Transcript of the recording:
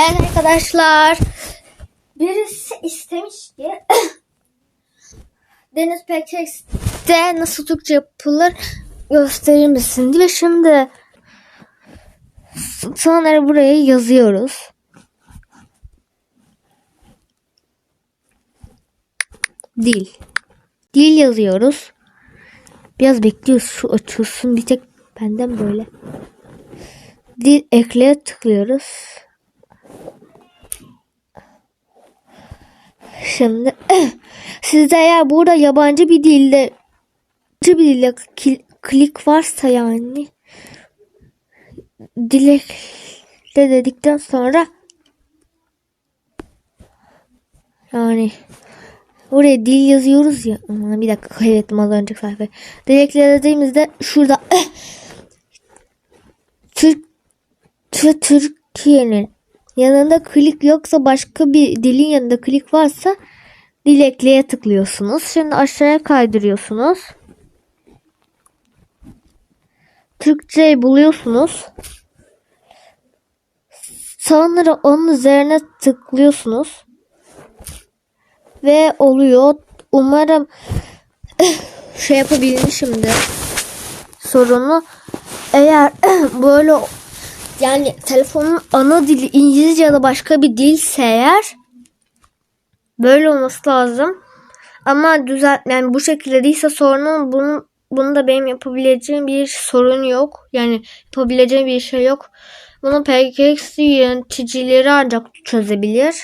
Evet arkadaşlar. Birisi istemiş ki Deniz Pekex'te nasıl Türkçe yapılır gösterir misin diye şimdi sonra buraya yazıyoruz. Dil. Dil yazıyoruz. Biraz bekliyoruz şu açılsın bir tek benden böyle. Dil ekleye tıklıyoruz. Şimdi sizde eğer burada yabancı bir dilde yabancı bir dilde klik varsa yani dilekle dedikten sonra yani oraya dil yazıyoruz ya bir dakika kaybettim az önce sayfayı. Dilekle dediğimizde şurada Türk Tü- Türkiye'nin yanında klik yoksa başka bir dilin yanında klik varsa dilekleye tıklıyorsunuz. Şimdi aşağıya kaydırıyorsunuz. Türkçeyi buluyorsunuz. Sonra onun üzerine tıklıyorsunuz. Ve oluyor. Umarım şey yapabilmişimdir sorunu. Eğer böyle yani telefonun ana dili İngilizce ya da başka bir dilse eğer böyle olması lazım. Ama düzelt yani bu şekilde değilse sorunun bunu bunu da benim yapabileceğim bir sorun yok. Yani yapabileceğim bir şey yok. Bunu PKX yöneticileri ancak çözebilir.